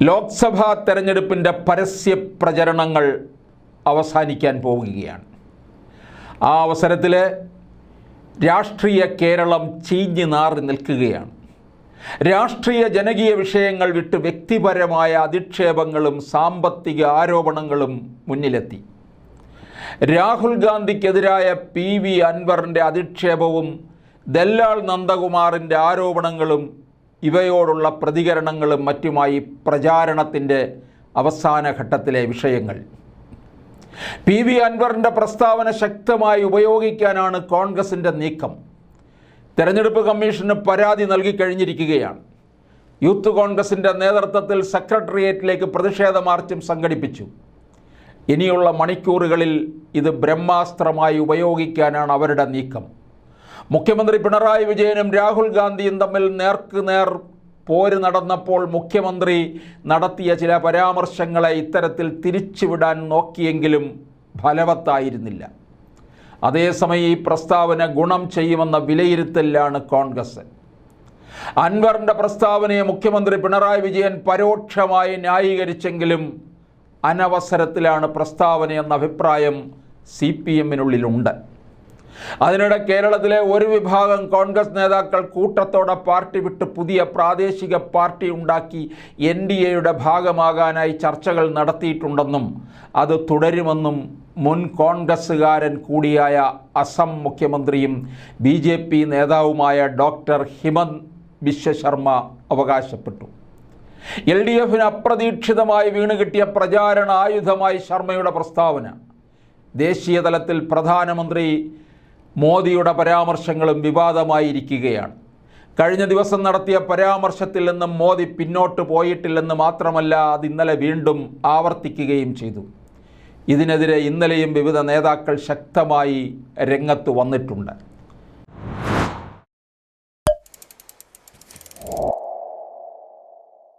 ലോക്സഭാ തെരഞ്ഞെടുപ്പിന്റെ പരസ്യ പ്രചരണങ്ങൾ അവസാനിക്കാൻ പോവുകയാണ്. ആ അവസരത്തിൽ രാഷ്ട്രീയ കേരളം ചീഞ്ഞു നാറി നിൽക്കുകയാണ്. രാഷ്ട്രീയ ജനകീയ വിഷയങ്ങൾ വിട്ട് വ്യക്തിപരമായ അധിക്ഷേപങ്ങളും സാമ്പത്തിക ആരോപണങ്ങളും മുന്നിലെത്തി. രാഹുൽ ഗാന്ധിക്കെതിരായ പി വി അൻവറിന്റെ അധിക്ഷേപവും ദല്ലാൾ നന്ദകുമാറിന്റെ ആരോപണങ്ങളും ഇവയോടുള്ള പ്രതികരണങ്ങളും മറ്റുമായി പ്രചാരണത്തിന്റെ അവസാന ഘട്ടത്തിലെ വിഷയങ്ങൾ. പി വി അൻവറിന്റെ പ്രസ്താവന ശക്തമായി ഉപയോഗിക്കാനാണ് കോൺഗ്രസിന്റെ നീക്കം. തെരഞ്ഞെടുപ്പ് കമ്മീഷന് പരാതി നൽകി കഴിഞ്ഞിരിക്കുകയാണ്. യൂത്ത് കോൺഗ്രസിന്റെ നേതൃത്വത്തിൽ സെക്രട്ടേറിയറ്റിലേക്ക് പ്രതിഷേധ മാർച്ചും സംഘടിപ്പിച്ചു. ഇനിയുള്ള മണിക്കൂറുകളിൽ ഇത് ബ്രഹ്മാസ്ത്രമായി ഉപയോഗിക്കാനാണ് അവരുടെ നീക്കം. മുഖ്യമന്ത്രി പിണറായി വിജയനും രാഹുൽ ഗാന്ധിയും തമ്മിൽ നേർക്കുനേർ പോര് നടന്നപ്പോൾ മുഖ്യമന്ത്രി നടത്തിയ ചില പരാമർശങ്ങളെ ഇത്തരത്തിൽ തിരിച്ചുവിടാൻ നോക്കിയെങ്കിലും ഫലവത്തായിരുന്നില്ല. അതേസമയം ഈ പ്രസ്താവന ഗുണം ചെയ്യുമെന്ന വിലയിരുത്തലാണ് കോൺഗ്രസ്. അൻവറിന്റെ പ്രസ്താവനയെ മുഖ്യമന്ത്രി പിണറായി വിജയൻ പരോക്ഷമായി ന്യായീകരിച്ചെങ്കിലും അനവസരത്തിലാണ് പ്രസ്താവന എന്ന അഭിപ്രായം സി പി എമ്മിനുള്ളിലുണ്ട്. അതിനിടെ കേരളത്തിലെ ഒരു വിഭാഗം കോൺഗ്രസ് നേതാക്കൾ കൂട്ടത്തോടെ പാർട്ടി വിട്ട് പുതിയ പ്രാദേശിക പാർട്ടി ഉണ്ടാക്കി എൻ ഡി എയുടെ ഭാഗമാകാനായി ചർച്ചകൾ നടത്തിയിട്ടുണ്ടെന്നും അത് തുടരുമെന്നും മുൻ കോൺഗ്രസ്സുകാരൻ കൂടിയായ അസം മുഖ്യമന്ത്രിയും ബി ജെ പി നേതാവുമായ ഡോക്ടർ ഹിമന്ത് വിശ്വശർമ്മ അവകാശപ്പെട്ടു. എൽ ഡി എഫിന് അപ്രതീക്ഷിതമായി വീണുകിട്ടിയ പ്രചാരണ ആയുധമായി ശർമ്മയുടെ പ്രസ്താവന. ദേശീയ തലത്തിൽ പ്രധാനമന്ത്രി മോദിയുടെ പരാമർശങ്ങളും വിവാദമായിരിക്കുകയാണ്. കഴിഞ്ഞ ദിവസം നടത്തിയ പരാമർശത്തിൽ നിന്നും മോദി പിന്നോട്ട് പോയിട്ടില്ലെന്ന് മാത്രമല്ല അത് ഇന്നലെ വീണ്ടും ആവർത്തിക്കുകയും ചെയ്തു. ഇതിനെതിരെ ഇന്നലെയും വിവിധ നേതാക്കൾ ശക്തമായി രംഗത്ത് വന്നിട്ടുണ്ട്.